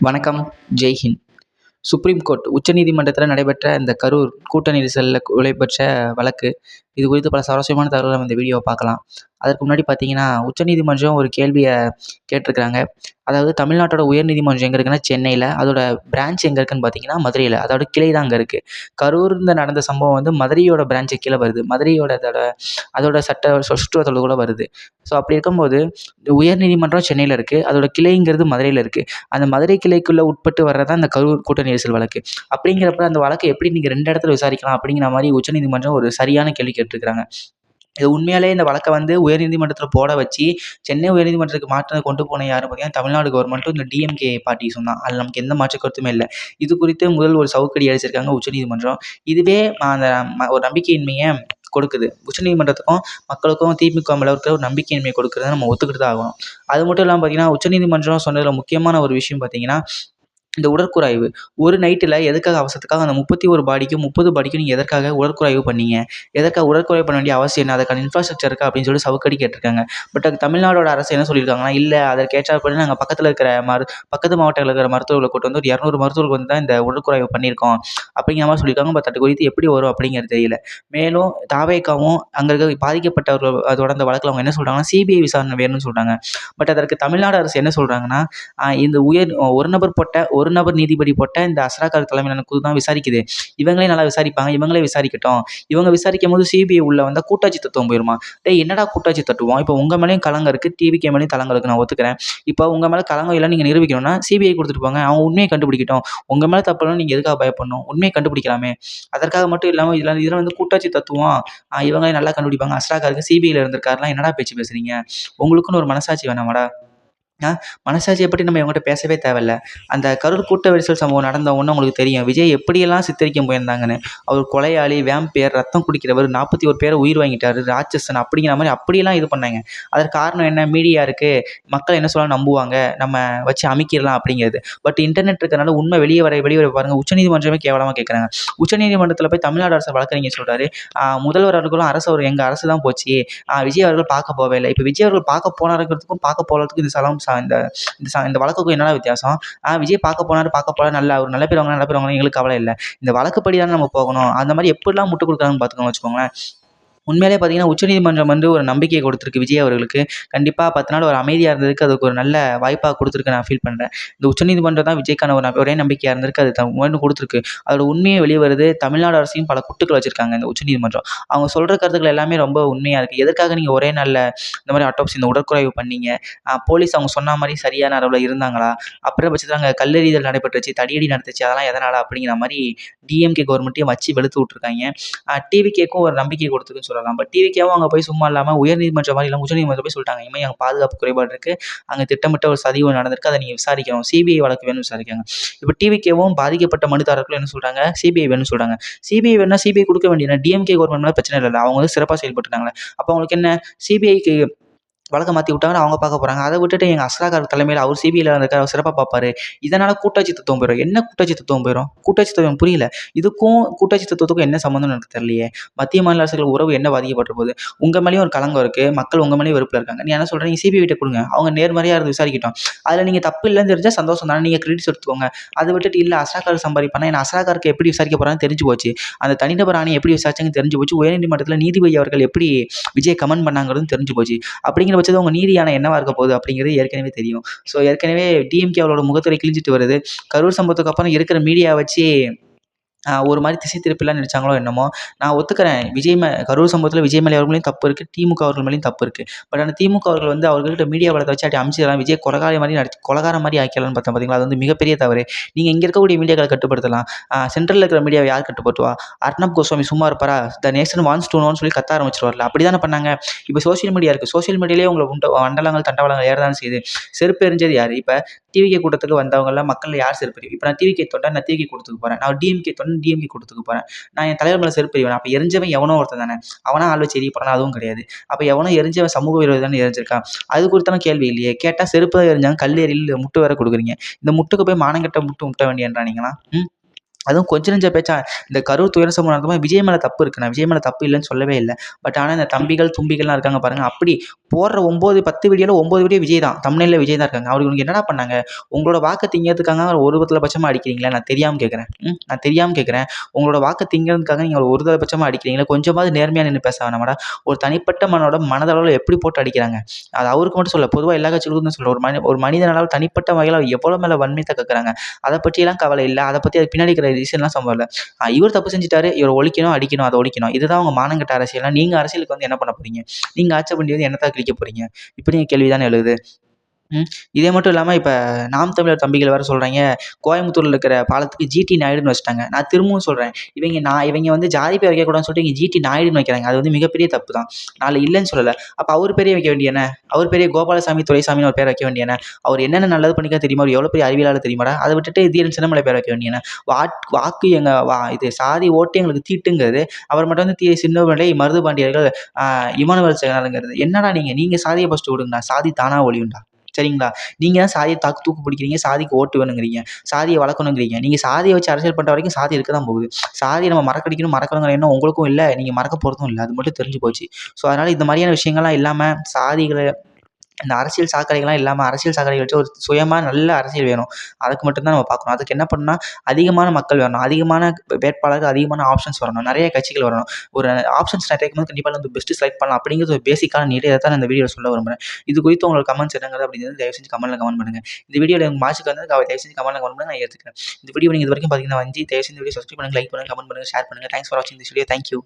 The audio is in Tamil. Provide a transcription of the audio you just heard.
வணக்கம் ஜெய்ஹிந்த் சுப்ரீம் கோர்ட் உச்சநீதிமன்றத்தில் நடைபெற்ற இந்த கரூர் கூட்ட நெரிசலில் நடைபெற்ற வழக்கு இது குறித்து பல சுவாரஸ்யமான தகவல்களை நம்ம இந்த வீடியோவை பார்க்கலாம். அதற்கு முன்னாடி பார்த்தீங்கன்னா உச்சநீதிமன்றம் ஒரு கேள்வியை கேட்டிருக்கிறாங்க. அதாவது தமிழ்நாட்டோட உயர்நீதிமன்றம் எங்கே இருக்குன்னா சென்னையில். அதோட பிரான்ச் எங்கே இருக்குன்னு பார்த்தீங்கன்னா மதுரையில். அதோட கிளை தான் அங்கே இருக்குது கரூரில் நடந்த சம்பவம் வந்து மதுரையோட பிரான்ச்சு கீழே வருது. மதுரையோட அதோட அதோட சட்ட சுற்றுவத்தோடு கூட வருது. ஸோ அப்படி இருக்கும்போது உயர்நீதிமன்றம் சென்னையில் இருக்குது அதோட கிளைங்கிறது மதுரையில் இருக்குது அந்த மதுரை கிளைக்குள்ளே உட்பட்டு வர்றது தான் கரூர் கூட்ட நெரிசல் வழக்கு. அப்படிங்கிறப்ப அந்த வழக்கை எப்படி நீங்கள் ரெண்டு இடத்துல விசாரிக்கலாம் அப்படிங்கிற மாதிரி உச்சநீதிமன்றம் ஒரு சரியான கேள்வி இருக்கிறாங்க இது உண்மையாலே இந்த வழக்கை வந்து உயர்நீதிமன்றத்தில் போட வச்சு சென்னை உயர்நீதிமன்றத்துக்கு மாற்றம் கொண்டு போன யார் பார்த்தீங்கன்னா தமிழ்நாடு கவர்மெண்ட்டும் இந்த டிஎம்கே பார்ட்டி சொன்னான் அதில் நமக்கு எந்த மாற்று கருத்துமே இல்லை. இது குறித்து முதல் ஒரு சவுக்கடி அடிச்சிருக்காங்க உச்சநீதிமன்றம். இதுவே அந்த ஒரு நம்பிக்கையின்மையை கொடுக்குது. உச்சநீதிமன்றத்துக்கும் மக்களுக்கும் திமுக அளவுக்கு இருக்கிற ஒரு நம்பிக்கையின்மையை கொடுக்குறத நம்ம ஒத்துக்கிட்டு தான் ஆகணும். அது மட்டும் இல்லாமல் பார்த்தீங்கன்னா உச்சநீதிமன்றம் சொன்னதில் முக்கியமான ஒரு விஷயம் பார்த்தீங்கன்னா இந்த உடற்குறைவு. ஒரு நைட்டில் எதுக்காக அவசரத்துக்காக அந்த முப்பத்தி ஒரு பாடிக்கும் முப்பது பாடிக்கும் நீங்கள் எதற்காக உடற்குறைவு பண்ணீங்க? எதற்காக உடற்குறைவு பண்ண வேண்டிய அவசியம் என்ன? அதுக்கான இன்ஃப்ராஸ்ட்ரக்சர் இருக்கா? அப்படின்னு சொல்லி சவுக்கடி கேட்டிருக்காங்க. பட் அது தமிழ்நாடோட அரசு என்ன சொல்லியிருக்காங்கன்னா இல்லை அதற்கேற்றால் ஏற்றாற்படி நாங்கள் பக்கத்தில் இருக்கிற மரு பக்கத்து மாவட்டத்தில் இருக்கிற மருத்துவர்களை கூட்டு வந்து ஒரு இரநூறு மருத்துவர்கள் வந்து தான் இந்த உடற்குறைவு பண்ணியிருக்கோம். அப்படிங்கிற மாதிரி சொல்லியிருக்காங்க. பட் அது குறித்து எப்படி வரும் அப்படிங்கிறது தெரியல. மேலும் தாவேக்காவும் அங்கே இருக்க பாதிக்கப்பட்டவர்கள் அதோட அந்த வழக்கில் அவங்க என்ன சொல்கிறாங்கன்னா சிபிஐ விசாரணை வேணும்னு சொல்கிறாங்க பட் அதற்கு தமிழ்நாடு அரசு என்ன சொல்கிறாங்கன்னா இந்த உயர் ஒரு நபர் போட்ட ஒரு நபர் நீதிபதி போட்ட இந்த அசராக்கார் தலைமையிலான குழு தான் விசாரிக்குது. இவங்களே நல்லா விசாரிப்பாங்க இவங்களே விசாரிக்கட்டும். இவங்க விசாரிக்கும் போது சிபிஐ உள்ள வந்தால் கூட்டாட்சி தத்துவம் போயிருமா? டே என்னடா கூட்டாட்சி தட்டுவோம் இப்போ உங்கள் மேலேயும் கலங்க இருக்குது டிவிக்கே மேலேயும் கலங்க இருக்குது நான் ஒத்துக்கிறேன். இப்போ உங்கள் மேலே கலங்கம் இல்லை நீங்கள் நிரூபிக்கணும்னா சிபிஐ கொடுத்துட்டு போங்க அவங்க உண்மையை கண்டுபிடிக்கட்டும். உங்கள் மேலே தப்பு நீங்கள் எதுக்காக பயப்படணும்? உண்மையை கண்டுபிடிக்கலாமே. அதற்காக மட்டும் இல்லாமல் இதில் இதில் வந்து கூட்டாட்சி தத்துவம் இவங்களே நல்லா கண்டுபிடிப்பாங்க. அஸ்ராகாருக்கு சிபிஐயில் இருந்திருக்காருலாம் என்னடா பேச்சு பேசுகிறீங்க உங்களுக்குன்னு ஒரு மனசாட்சி வேணாமாடா. மனசாட்சியை பற்றி நம்ம இவங்ககிட்ட பேசவே தேவையில்ல. அந்த கரூர் கூட்ட வெரிசல் சம்பவம் நடந்த உங்களுக்கு தெரியும். விஜய் எப்படியெல்லாம் சித்தரிக்க போயிருந்தாங்கன்னு அவர் கொலையாளி வேம்பேர் ரத்தம் குடிக்கிறவர் நாற்பத்தி ஒரு பேரை உயிர் வாங்கிட்டார். ராட்சசன் அப்படிங்கிற மாதிரி அப்படியெல்லாம் இது பண்ணாங்க. அதற்கு காரணம் என்ன? மீடியா இருக்குது மக்கள் என்ன சொல்ல நம்புவாங்க. நம்ம வச்சு அமைக்கிடலாம் அப்படிங்கிறது. பட் இன்டர்நெட் இருக்கிறனால உண்மை வெளியே வர வெளியே வர பாருங்கள் உச்சநீதிமன்றமே கேவலமாக கேட்குறாங்க உச்சநீதிமன்றத்தில் போய் தமிழ்நாடு அரசு வழக்கறிஞர் சொல்கிறாரு முதல்வர் அவர்களும் அரசு அவர் எங்கள் அரசு தான் போச்சு விஜய் அவர்கள் பார்க்க போவே இல்லை. இப்போ விஜய் அவர்கள் பார்க்க போனாருங்கிறதுக்கும் பார்க்க போகிறதுக்கும் இந்த சலம் இந்த இந்த சா இந்த வழக்குக்கும் என்னடா வித்தியாசம்? ஆ விஜய் பார்க்க போனார் பார்க்க போனார் நல்ல ஒரு நல்ல பேர் வாங்க நல்ல பேர் வாங்க எங்களுக்கு கவலை இல்லை. இந்த வழக்குப்படி தானே நம்ம போகணும்? அந்த மாதிரி எப்படிலாம் முட்டுக் கொடுக்குறாங்கன்னு பார்த்துக்கோங்க வச்சுக்கோங்களேன். உண்மையிலே பார்த்தீங்கன்னா உச்சநீதிமன்றம் வந்து ஒரு நம்பிக்கையை கொடுத்துருக்கு விஜய் அவர்களுக்கு. கண்டிப்பாக பத்து நாள் ஒரு அமைதியாக இருந்ததுக்கு அதுக்கு ஒரு நல்ல வாய்ப்பாக கொடுத்துருக்கு நான் ஃபீல் பண்ணுறேன் இந்த உச்சநீதிமன்றம் தான் விஜய்க்கான ஒரு ஒரே நம்பிக்கையாக இருந்திருக்கு. அது ஒன்று கொடுத்துருக்கு. அதோட உண்மையை வெளியே வருது. தமிழ்நாடு அரசையும் பல குட்டுக்கள் வச்சுருக்காங்க இந்த உச்சநீதிமன்றம். அவங்க சொல்கிற கருத்துக்கள் எல்லாமே ரொம்ப உண்மையாக இருக்குது எதற்காக நீங்கள் ஒரே நாளில் இந்த மாதிரி அட்டோப்சி இந்த உடற்குறைவு பண்ணீங்க? போலீஸ் அவங்க சொன்ன மாதிரி சரியான அளவில் இருந்தாங்களா? அப்புறம் பட்சத்தில் அங்கே கல்லெறிதல் நடைபெற்றுச்சு தடியடி நடத்துச்சு அதெல்லாம் எதனால் அப்படிங்கிற மாதிரி டிஎம்கே கவர்மெண்ட்டையும் வச்சு வெளுத்து விட்ருக்காங்க டிவிகேக்கும் ஒரு நம்பிக்கை கொடுத்துருக்குன்னு சொல்லலாம். பட் டிவிக்கேவும் அங்கே போய் சும்மா இல்லாமல் உயர்நீதிமன்றம் மாதிரி இல்லை உச்சநீதிமன்றம் போய் சொல்லிட்டாங்க. இனிமேல் அங்கே பாதுகாப்பு குறைபாடு இருக்குது அங்கே திட்டமிட்ட ஒரு சதிவு நடந்திருக்கு. அதை நீங்கள் விசாரிக்கணும். சிபிஐ வழக்கு வேணும்னு விசாரிக்காங்க. இப்போ டிவிக்கேவும் பாதிக்கப்பட்ட மனுதாரர்களும் என்ன சொல்கிறாங்க சிபிஐ வேணும்னு சொல்கிறாங்க சிபிஐ வேணும்னா சிபிஐ கொடுக்க வேண்டிய டிஎம்கே கவர்மெண்ட் மேலே பிரச்சனை இல்லை அவங்க வந்து சிறப்பாக செயல்பட்டுருக்காங்களே அப்போ அவங்களுக்கு என்ன? சிபிஐக்கு வழக்கை மாற்றி விட்டாங்கன்னு அவங்க பார்க்க போகிறாங்க அதை விட்டுட்டு எங்கள் அஸ்ராகார் தலைமையில் அவர் சிபிஐயில் இருந்திருக்காரு அவர் சிறப்பாக பார்ப்பாரு. இதனால் கூட்டாட்சி தத்துவம் போயிடும் என்ன கூட்டாட்சி தத்துவம் போயிடும் கூட்டாட்சி தத்துவம் புரியல. இதுக்கும் கூட்டாட்சி தத்துவத்துக்கும் என்ன சம்மந்தம்னு எனக்கு தெரியலையே. மத்திய மாநில அரசுகள் உறவு என்ன பாதிக்கப்பட்ட போது உங்கள் மேலேயும் ஒரு கலங்கம் இருக்குது மக்கள் உங்கள் மேலேயும் வெறுப்பில் இருக்காங்க. நீ என்ன சொல்கிறேன் நீ சிபிஐ விட்ட கொடுங்க. அவங்க நேர்மறையாக இருந்து விசாரிக்கட்டும். அதில் நீங்கள் தப்பு இல்லைன்னு தெரிஞ்சால் சந்தோஷம் தானே. நீங்கள் கிரெடிட்ஸ் எடுத்துக்கோங்க. அதை விட்டுட்டு இல்லை அஸ்ராகார் சம்பாதிப்பானா? என்ன அஸ்ராகாருக்கு எப்படி விசாரிக்க போகிறான்னு தெரிஞ்சு போச்சு. அந்த தனிநபர் ஆணையம் எப்படி விசாரிச்சாங்கன்னு தெரிஞ்சு போச்சு. உயர்நீதிமன்றத்தில் நீதிபதி அவர்கள் எப்படி விஜய் கமெண்ட் பண்ணாங்கிறது தெரிஞ்சு போச்சு. அப்படிங்கிற பட்சத்தில் உங்கள் நீதி ஆணையம் என்னவாக இருக்க போகுது அப்படிங்கிறது ஏற்கனவே தெரியும். ஸோ ஏற்கனவே டிஎம்கே அவரோட முகத்துறை கிழிஞ்சிட்டு வருது. கரூர் சம்பவத்துக்கு அப்புறம் இருக்கிற மீடியா வச்சு ஒரு மாதிரி திசை திருப்பிலாம் நினச்சாங்களோ என்னமோ. நான் ஒத்துக்கிறேன். விஜய் மே கரூர் சம்பவத்தில் விஜய் மேலே அவர்களையும் தப்பு இருக்குது திமுக அவர்கள் மேலேயும் தப்பு இருக்குது பட் ஆனால் திமுக அவர்கள் வந்து அவர்கள்ட்ட மீடியா வளத்தை வச்சு அப்படி அமைச்சிடலாம் விஜய் கொலகாரி மாதிரி நடிச்சு கொலகார மாதிரி ஆக்கிடலாம்னு பார்த்தேன் பார்த்தீங்களா அது வந்து மிகப்பெரிய தவறு. நீங்கள் இங்கே இருக்கக்கூடிய மீடியாக்களை கட்டுப்படுத்தலாம். சென்ட்ரலில் இருக்கிற மீடியாவை யார் கட்டுப்படுத்துவா? அர்ணப் கோஸ்வாமி சும்மா இருப்பாரா? த நேஷன் வான்ஸ் டூ சொல்லி கத்த ஆரம்பிச்சிருவார்ல. அப்படி தானே பண்ணாங்க. இப்போ சோஷியல் மீடியா இருக்குது சோஷியல் மீடியாலேயே உங்களை உண்ட வண்டலங்கள் தண்டவாளங்கள் ஏற தான் செய்யுது. செருப்பு எரிஞ்சது யார்? இப்போ டிவிகே கூட்டத்துக்கு வந்தவங்கலாம் மக்கள் யார் செருப்பு இப்போ நான் டிவிகே தொண்டா நான் டிவிகே கூட்டத்துக்கு போகிறேன் நான் டிஎம்கே தொண்டன் டிஎம்கே கொடுத்துக்க போகிறேன் நான் என் தலைவர் மேலே செருப்பறிவேன். அப்போ எரிஞ்சவன் எவனோ ஒருத்தன் தானே. அவனா ஆள் வச்சு எரிய போகிறான் அதுவும் கிடையாது. அப்போ எவனோ எரிஞ்சவன் சமூக விரோதி தானே எரிஞ்சிருக்கான். அது குறித்தான கேள்வி இல்லையே. கேட்டால் செருப்பு தான் எரிஞ்சாங்க கல் எறியில் முட்டு வேற கொடுக்குறீங்க. இந்த முட்டுக்கு போய் மானங்கட்ட முட்டு முட்ட வேண்டியன்றானீங்களா? ம்? அதுவும் கொஞ்ச நெஞ்ச பேச்சா இந்த கரூர் துயர சம்பவம் நடக்கும்போது விஜய் மேலே தப்பு இருக்கு. நான் விஜய் மேலே தப்பு இல்லைன்னு சொல்லவே இல்லை. பட் ஆனால் இந்த தம்பிகள் தும்பிகள்லாம் இருக்காங்க பாருங்கள் அப்படி போடுற ஒம்பது பத்து வீடியோவில் ஒம்பது வீடியோ விஜய் தான். தமிழ்நில விஜய் தான் இருக்காங்க. அவருக்கு என்னடா பண்ணாங்க? உங்களோட வாக்கு திங்கிறதுக்காக ஒரு பத்தில் பட்சமாக அடிக்கிறீங்களா? நான் தெரியாமல் கேட்குறேன் நான் தெரியாமல் கேட்குறேன் உங்களோட வாக்கு திங்கிறதுக்காக நீங்கள் ஒரு தலை பட்சமாக அடிக்கிறீங்களா? கொஞ்சமாவது நேர்மையாக நின்று பேச வேணாமாடா ஒரு தனிப்பட்ட மனோட மனதளவில் எப்படி போட்டு அடிக்கிறாங்க? அது அவருக்கு மட்டும் சொல்ல பொதுவாக எல்லா கட்சிகளுக்கும் தான் சொல்ல ஒரு மனி ஒரு மனிதனால் தனிப்பட்ட வகையில் எவ்வளோ மேலே வன்மையத்தை கக்குறாங்க அதை பற்றியெல்லாம் கவலை இல்லை. அதை பற்றி அது பின்னாடி இருக்கிற ரீசன்லாம் சம்பவம் இல்லை. இவர் தப்பு செஞ்சுட்டாரு இவர் ஒழிக்கணும் அடிக்கணும் அதை ஒழிக்கணும். இதுதான் அவங்க மானங்கட்ட அரசியல்னா நீங்கள் அரசியலுக்கு வந்து என்ன பண்ண போகிறீங்க நீங்கள் ஆட்சி பண்ணி வந்து என்னத்தான் கிழிக்க போகிறீங்க இப்படி நீங்கள் கேள்வி தானே எழுது இதே மட்டும் இல்லாமல் இப்போ நாம் தமிழர் தம்பிகள் வேறு சொல்கிறாங்க கோயம்புத்தூரில் இருக்கிற பாலத்துக்கு ஜிடி நாயுடுன்னு வச்சுட்டாங்க. நான் திரும்பவும் சொல்கிறேன் இவங்க நான் இவங்க வந்து ஜாதி பேர் வைக்கக்கூடாதுன்னு சொல்லிட்டு இங்கே ஜிடி நாயுடுன்னு வைக்கிறாங்க. அது வந்து மிகப்பெரிய தப்பு தான். நாளை இல்லைன்னு சொல்லலை. அப்போ அவர் பேரே வைக்க வேண்டியன அவர் பேரே கோபாலசாமி துரைசாமின்னு ஒரு பேர் வைக்க வேண்டியன அவர் என்னென்ன நல்லது பண்ணிக்க தெரியுமா? அவர் எவ்வளோ பெரிய அறிவியலாளர் தெரியுமாடா? அதை விட்டுட்டு தீரன் சின்னமலை பேர் வைக்க வேண்டியன வாட் வாக்கு எங்கள் வா இது சாதி ஓட்டு எங்களுக்கு தீட்டுங்கிறது அவர் மட்டும் வந்து தீ சின்னமலை மருது பாண்டியர்கள் இமானுவல் சேகரங்கிறது என்னடா நீங்கள் நீங்கள் சாதியை ஃபஸ்ட்டு விடுங்கண்ணா சாதி தானாக ஒழியும்டா சரிங்களா? நீங்கள் தான் சாதியை தாக்கு தூக்கு பிடிக்கிறீங்க சாதிக்கு ஓட்டு வேணுங்கிறீங்க. சாதியை வளர்க்கணுங்கிறீங்க. நீங்கள் சாதியை வச்சு அரசியல் பண்ணுற வரைக்கும் சாதி இருக்க தான் போகுது. சாதியை நம்ம மறக்கடிக்கணும் மறக்கணுங்கிற எண்ணம் உங்களுக்கும் இல்லை. நீங்கள் மறக்க போகிறதும் இல்லை. அது மட்டும் தெரிஞ்சு போச்சு. ஸோ அதனால் இந்த மாதிரியான விஷயங்கள்லாம் இல்லாமல் சாதிகளை இந்த அரசியல் சாக்கடைகள்லாம் இல்லாமல் அரசியல் சாக்கடை வச்சு ஒரு சுயமாக நல்ல அரசியல் வேணும். அதுக்கு மட்டும்தான் நம்ம பார்க்கணும். அதுக்கு என்ன பண்ணணும்னா அதிகமான மக்கள் வரணும். அதிகமான வேட்பாளர்கள் அதிகமான ஆப்ஷன்ஸ் வரணும். நிறைய கட்சிகள் வரணும். ஒரு ஆப்ஷன்ஸ் நிறைய இருக்கும்போது கண்டிப்பாக வந்து பெஸ்ட்டு செலக்ட் பண்ணலாம். அப்படிங்கிறது ஒரு பேசிக்கான நீட் இதை தான் இந்த வீடியோ சொல்ல விரும்புகிறேன் இது குறித்து உங்களுக்கு கமெண்ட்ஸ் என்னங்கிறது அப்படிங்கிறது தயவு செஞ்சு கமெண்ட்டில் கமெண்ட் பண்ணுங்கள் இந்த வீடியோவில் எனக்கு மார்ச்சுக்கு வந்து தயவு செஞ்சு கமெண்ட்டில் கமெண்ட் பண்ணுங்க. நான் ஏற்றுக்கிறேன் இந்த வீடியோ நீங்கள் இது வரைக்கும் பார்த்தீங்கன்னா வந்து தயவு செஞ்சு வீடியோ சப்ஸ்கிரைப் பண்ணுங்கள் லைக் பண்ணுங்கள் கமெண்ட் பண்ணுங்கள் ஷேர் பண்ணுங்கள் தேங்க்ஸ் ஃபார் வாட்சிங் திஸ் வீடியோ தேங்க்யூ